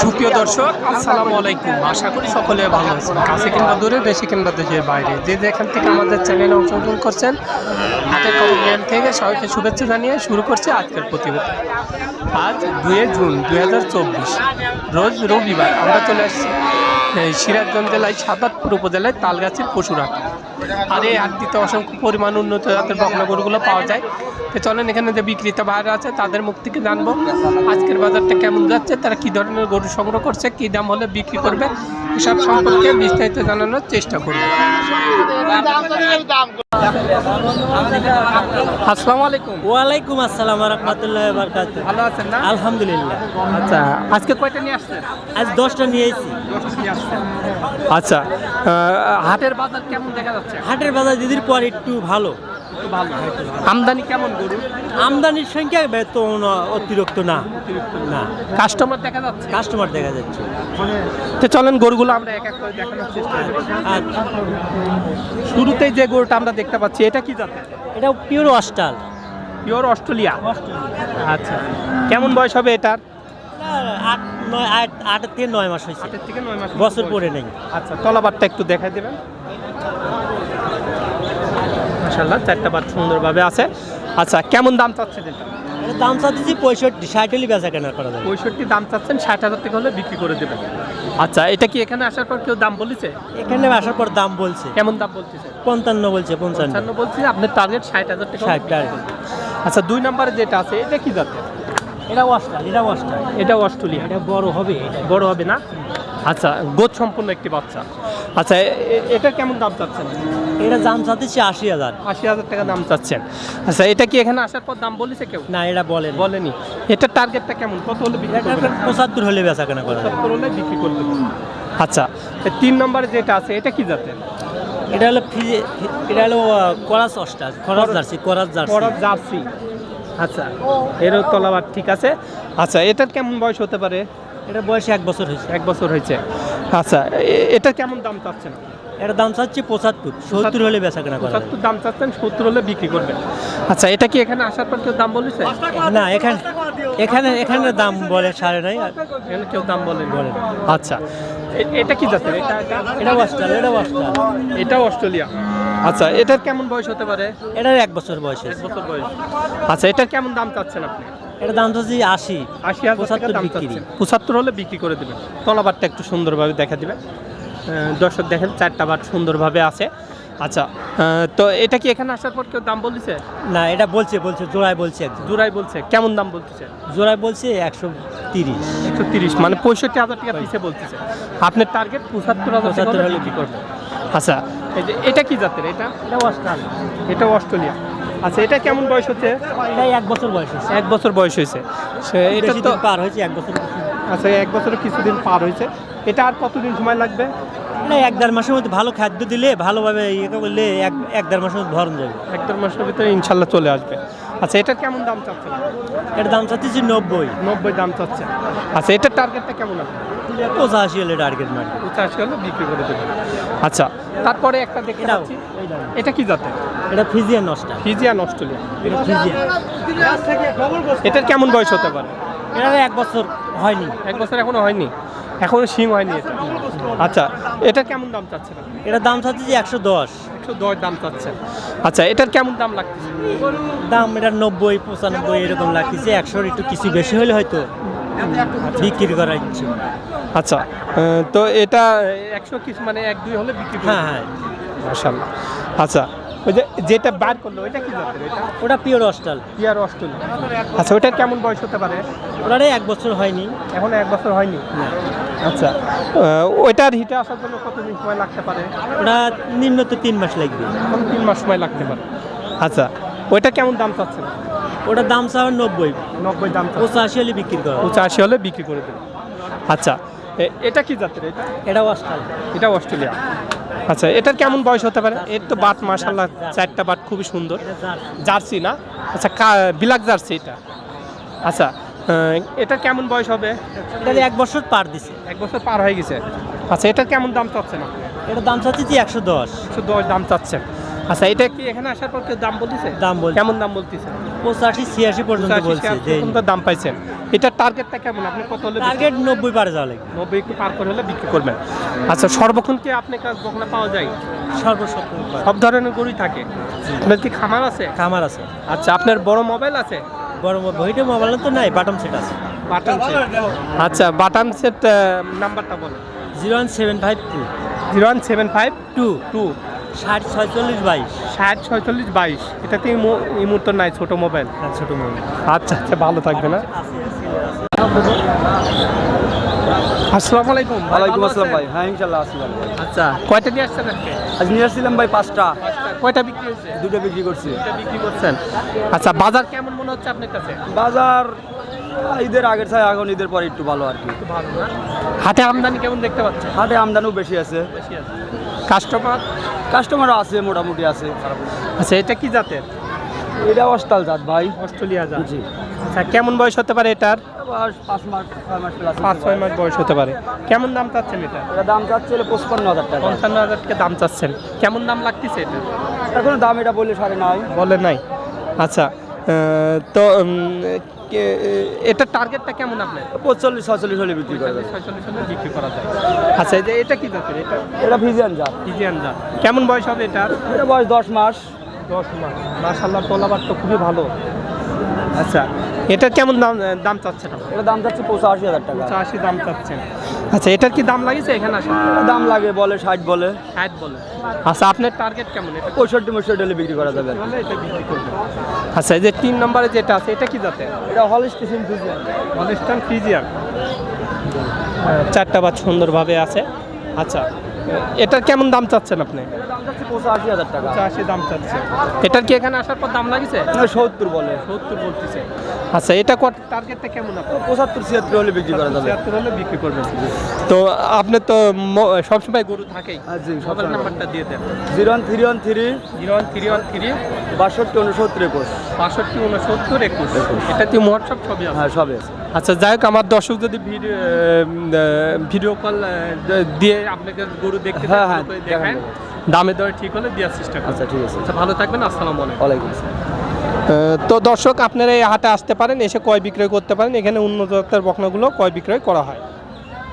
সুপ্রিয় দর্শক, আসসালামু আলাইকুম। আশা করি সকলে ভালো আছেন। কাছে কিংবা দূরে, দেশে কিংবা দেশের বাইরে। যে যেখান থেকে আমাদের চ্যানেলে অংশগ্রহণ করছেন হাতের কমেন্ট থেকে সবাইকে শুভেচ্ছা জানিয়ে শুরু করছে আজকের প্রতিবেদন। আজ দুয়ে জুন দুই হাজার চব্বিশ, রোজ রবিবার আমরা চলে আসছি সিরাজগঞ্জ জেলায় সাদাতপুর উপজেলায় তালগাছির পশুরহাট আর এই হাটটিতে অসংখ্য পরিমাণ উন্নত জাতের বকনা গরুগুলো পাওয়া যায়। তো চলেন এখানে যে বিক্রেতা ভাইরা আছে তাদের মুখ থেকে জানব আজকের বাজারটা কেমন যাচ্ছে তারা কি ধরনের গরু সংগ্রহ করছে কি দাম হলে বিক্রি করবে এসব সম্পর্কে বিস্তারিত জানানোর চেষ্টা করবে আসসালামু আলাইকুম। ওয়ালাইকুম আসসালাম রহমতুল্লাহ বারকাত ভালো আছেন না? আলহামদুলিল্লাহ। আচ্ছা আজকে কয়টা নিয়ে আসছেন? আজ দশটা আচ্ছা হাটের বাজার কেমন দেখা যাচ্ছে? হাটের বাজার দিদির পর একটু ভালো। ভালো আমদানি কেমন গরু? আমদানির সংখ্যা বেতন অতিরিক্ত না। না। কাস্টমার দেখা যাচ্ছে? কাস্টমার দেখা যাচ্ছে। তো চলেন গরুগুলো আমরা এক এক করে দেখানোর চেষ্টা করি। আচ্ছা শুরুতেই যে গরুটা আমরা দেখতে পাচ্ছি এটা কি জাতের? এটা পিওর অস্টাল পিওর অস্ট্রেলিয়া আচ্ছা। কেমন বয়স হবে এটার? আট নয় আট আটের থেকে নয় মাস হয়েছে। আটের থেকে নয় মাস বছর পরে নেই। আচ্ছা তলাবারটা একটু দেখাই দেবেন। মাশাল্লাহ চারটা বাট সুন্দরভাবে আছে। আচ্ছা কেমন দাম চাচ্ছেন এটা? দাম চাচ্ছি পঁয়ষট্টি ষাট হলে বেচা কেনা করা যাবে। পঁয়ষট্টি দাম চাচ্ছেন ষাট হাজার টাকা হলে বিক্রি করে দেবেন। আচ্ছা এটা কি এখানে আসার পর কেউ দাম বলেছে? এখানে আসার পর দাম বলছে। কেমন দাম বলছে পঞ্চান্ন বলছে পঞ্চান্ন। বলছে আপনার টার্গেট ষাট হাজার টাকা ষাট টাকা আচ্ছা দুই নম্বরে যেটা আছে এটা কি জাতের? এটা অস্টাল এটা অস্টাল এটা অস্ট্রেলিয়া। এটা বড় হবে বড় হবে না? আচ্ছা গোদ সম্পূর্ণ একটি বাচ্চা। আচ্ছা এটা কেমন দাম চাচ্ছেন? এটা দাম চাচ্ছি আশি হাজার। আশি হাজার টাকা দাম চাচ্ছেন। আচ্ছা এটা কি এখানে আসার পর দাম বলেছে কেউ? না এটা বলেন। বলেনি। এটার টার্গেটটা কেমন? কত হলে বিক্রি এটা পঁচাত্তর হলে বেচা কেনা করা যাবে। সত্তর হলে বিক্রি করবেন। আচ্ছা তিন নম্বরে যেটা আছে এটা কি জাতের? এটা হলো এটা হলো করাস অস্টার করাস জার্সি করাস জার্সি। জার্সি। আচ্ছা এরও তলাবার ঠিক আছে। আচ্ছা এটার কেমন বয়স হতে পারে? এটা বয়সে এক বছর হয়েছে। এক বছর হয়েছে। আচ্ছা এটা কেমন দাম চাচ্ছেন? এটার দাম চাচ্ছি পঁচাত্তর সত্তর হলে বেচা কেনা পঁচাত্তর দাম চাচ্ছেন সত্তর হলে বিক্রি করবেন। আচ্ছা এটা কি এখানে আসার পর কেউ দাম বলেছে? না এখানে এখানে এখানে দাম বলে সাড়ে নাই এখানে কেউ দাম বলেন বলেন। আচ্ছা এটা কি জাতের? এটা এটা- এটা অস্টার এটা অস্ট্রেলিয়া। আচ্ছা এটার কেমন বয়স হতে পারে? এটার এক বছর বয়স এক বছর বয়স। আচ্ছা এটার কেমন দাম চাচ্ছেন আপনি? এটার দাম চাচ্ছি আশি। আশি হাজার পঁচাত্তর দাম। চাচ্ছেন। পঁচাত্তর হলে বিক্রি করে দেবেন। তলাবারটা একটু সুন্দরভাবে দেখা দিবেন। দর্শক দেখেন চারটা বার সুন্দরভাবে আছে। আচ্ছা তো এটা কি এখানে আসার পর কেউ দাম বলেছে না এটা বলছে বলছে জোড়ায় বলছে জোড়াই বলছে। কেমন দাম বলতেছে? জোড়ায় বলছে একশো তিরিশ। একশো তিরিশ মানে পঁয়ষট্টি হাজার টাকা পিছে বলতেছে। আপনার টার্গেট পঁচাত্তর হাজার টাকা 75 হলে বিক্রি করবেন আচ্ছা এই যে এটা কি জাতের এটা? এটা অস্টার এটা অস্ট্রেলিয়া আচ্ছা এটা কেমন বয়স হচ্ছে? এক বছর বয়স হয়েছে। এক বছর বয়স হয়েছে। এটা তো পার হয়েছে এক বছর আচ্ছা এক বছরে কিছুদিন পার হয়েছে। এটা আর কতদিন সময় লাগবে? না এক দেড় মাসের মধ্যে ভালো খাদ্য দিলে ভালোভাবে ইয়ে করলে এক এক দেড় মাসের মধ্যে ভরণ যাবে। এক দেড় মাসের ভিতরে ইনশাল্লাহ চলে আসবে। আচ্ছা এটার কেমন দাম চাচ্ছে এর দাম চাচ্ছি নব্বই। নব্বই দাম চাচ্ছে আচ্ছা এটার টার্গেটটা কেমন আছে? পঁচাশি হলে টার্গেট মার্কেট পঁচাশি হলে বিক্রি করে দেবেন। আচ্ছা তারপরে একটা এটাও। পাচ্ছি এটা কি জাতের? এটা ফিজিয়ান নষ্টা। Fijian Australia. এটার কেমন বয়স হতে পারে? এটা এক বছর হয়নি। এক বছর এখনও হয়নি? এখনও শিং হয়নি এটা। আচ্ছা এটা কেমন দাম চাচ্ছেন আপনি? এটার দাম চাচ্ছি একশো দশ। একশো দশ দাম চাচ্ছেন। আচ্ছা এটার কেমন দাম লাগতেছে? দাম এটা নব্বই পঁচানব্বই এরকম লাগতেছে। একশোর একটু কিছু বেশি হলে হয়তো বিক্রি করা ইচ্ছে। আচ্ছা তো এটা একশো কিছু মানে এক দুই হলে বিক্রি হ্যাঁ হ্যাঁ। আচ্ছা ওই যে যেটা বার করল ওইটা কি জাতের এটা? ওটা পিওর অস্টাল পিয়ার অস্ট্রেলিয়া আচ্ছা ওইটার কেমন বয়স হতে পারে? ওটারে এক বছর হয়নি। এখন এক বছর হয়নি? আচ্ছা আহ, ওইটার হিটে আসার জন্য কতদিন সময় লাগতে পারে? ওটা নিম্নত তিন মাস লাগবে। এখন তিন মাস সময় লাগতে পারে। আচ্ছা ওইটা কেমন দাম চাচ্ছেন? ওটার দাম চাওয়ার নব্বই। নব্বই দাম চাচ্ছে পঁচাশি হলে বিক্রি করা পঁচাশি হলে বিক্রি করে দেবেন। আচ্ছা এ- এটা কি জাতের এটা? এটা অস্টাল এটা অস্ট্রেলিয়া। আচ্ছা এটার কেমন বয়স হতে পারে? এর তো বাট মাশাল্লাহ চারটা বাট খুবই সুন্দর। জার্সি। না? আচ্ছা বিলাক জার্সি এটা। আচ্ছা আহ, এটা কেমন বয়স হবে? এটা এক বছর পার দিছে। এক বছর পার হয়ে গেছে। আচ্ছা এটার কেমন দাম চাচ্ছে না? এটার দাম চাচ্ছি একশো দশ। একশো দশ দাম চাচ্ছেন আচ্ছা এটা কি এখানে আসার পর দাম বলতেছে? দাম বলছে। কেমন দাম বলতেছে? পঁচাশি ছিয়াশি পর্যন্ত পঁচাশি, বলছে পর্যন্ত দাম পাইছেন এটার টার্গেটটা কেমন? আপনি কত হলে টার্গেট নব্বই পারে যাওয়া লাগবে। নব্বই একটু পার করে হলে বিক্রি করবেন। আচ্ছা সর্বক্ষণ কি আপনার কাছে বকনা পাওয়া যায়? সর্বসত্তর সব ধরনের গরুই থাকে। আপনার কি খামার আছে? খামার আছে। আচ্ছা আপনার বড় মোবাইল আছে? বড় বইটা মোবাইল তো নাই বাটম সেট আছে। বাটাম সেট আচ্ছা বাটাম সেট নাম্বারটা বলেন। Zero one seven five two zero one seven five two two ষাট ছয়চল্লিশ বাইশ। ষাট ছয়চল্লিশ বাইশ। এটাতে ইমো- এই মুহূর্তে নাই ছোট মোবাইল হ্যাঁ ছোটো মোবাইল আচ্ছা আচ্ছা ভালো থাকবে না আসসালামু আলাইকুম। ওয়ালাইকুম আসসালাম ভাই। হ্যাঁ আচ্ছা কয়টা নিয়ে আসছেন আজকে? আজ নিয়ে আসছিলাম ভাই পাঁচটা। কয়টা বিক্রি হয়েছে? দুটো বিক্রি করছি। বিক্রি করছেন। আচ্ছা বাজার কেমন মনে হচ্ছে আপনার কাছে? বাজার ঈদের আগের চাই এখন ঈদের পরে একটু ভালো আর কি। একটু ভালো হাটে আমদানি কেমন দেখতে পাচ্ছেন? হাটে আমদানিও বেশি আছে। বেশি আছে। কাস্টমার? কাস্টমারও আছে মোটামুটি আছে। আচ্ছা এটা কি জাতের? এটা অস্তাল জাত ভাই। অস্ট্রেলিয়া জাত। জি। আচ্ছা কেমন বয়স হতে পারে এটার? পাঁচ মাস ছয় মাস পাঁচ ছয় মাস বয়স হতে পারে। কেমন দাম চাচ্ছেন এটা? দাম চাচ্ছে পঁচপান্ন হাজার টাকা। পঞ্চান্ন হাজার টাকা দাম চাচ্ছেন। কেমন দাম লাগতেছে এটা? এখন দাম এটা নয় বলে নাই। আচ্ছা তো টার্গেটটা কেমন আপনার? পঁচল্লিশ ছচল্লিশ হলে বিক্রি করে দেবে ছয়চল্লিশ হলে বিক্রি করা যায়। আচ্ছা যে এটা কি জাতের এটা? এটা জাত। জাত। কেমন বয়স হবে এটার এটা বয়স দশ মাস। দশ মাস। মাশাল্লাহ তোলাবার তো খুবই ভালো। আচ্ছা এটা কেমন দাম দাম চাচ্ছেন আপনি? এটা দাম যাচ্ছে পঁচাশি হাজার টাকা। পঁচাশি দাম চাচ্ছেন। আচ্ছা এটার কি দাম লাগিয়েছে এখানে এটা দাম লাগে বলে ষাট বলে। ষাট বলে। আচ্ছা আপনার টার্গেট কেমন? এটা পঁয়ষট্টি মষট্টি হলে বিক্রি করা যাবে। এটা বিক্রি আচ্ছা এই যে তিন নম্বরে যেটা আছে এটা কি যাতে এটা হল স্টেশন ভিজিয়ান হলিস্টান ফ্রিজিয়ান চারটা বাদ সুন্দরভাবে আছে। আচ্ছা এটার কেমন দাম চাচ্ছেন আপনি? পঁচাশি হাজার টাকা। পঁচাশি দাম চাচ্ছেন। এটার কি এখানে আসার পর দাম লাগিছে না, সত্তর বলে। সত্তর বলতেছে। আচ্ছা এটা কত টার্গেটটা কেমন আপনার? পঁচাত্তর ছিয়াত্তর হলে বিক্রি করা যাবে। ছিয়াত্তর হলে বিক্রি করবেন। তো আপনি তো সবসময় গরু থাকেই। জি, মোবাইল নাম্বারটা দিয়ে দেন। Zero one three one three zero one three one three বাষট্টি উনসত্তর একুশ। বাষট্টি উনসত্তর একুশ। এটাতে হোয়াটসঅ্যাপ ছবি আছে? হ্যাঁ সবে আচ্ছা যাই হোক আমার দর্শক যদি ভিডিও ভিডিও কল দিয়ে আপনাকে গরু দেখতে চায়, হ্যাঁ, হ্যাঁ, দেখান। দামে দরে ঠিক হলে দেওয়ার চেষ্টা আচ্ছা ঠিক আছে। আচ্ছা ভালো থাকবেন আসসালামু আলাইকুম। ওয়ালাইকুম আসসালাম। তো দর্শক, আপনারা এই হাটে আসতে পারেন, এসে কয় বিক্রয় করতে পারেন। এখানে উন্নত জাতের বকনাগুলো কয় বিক্রয় করা হয়?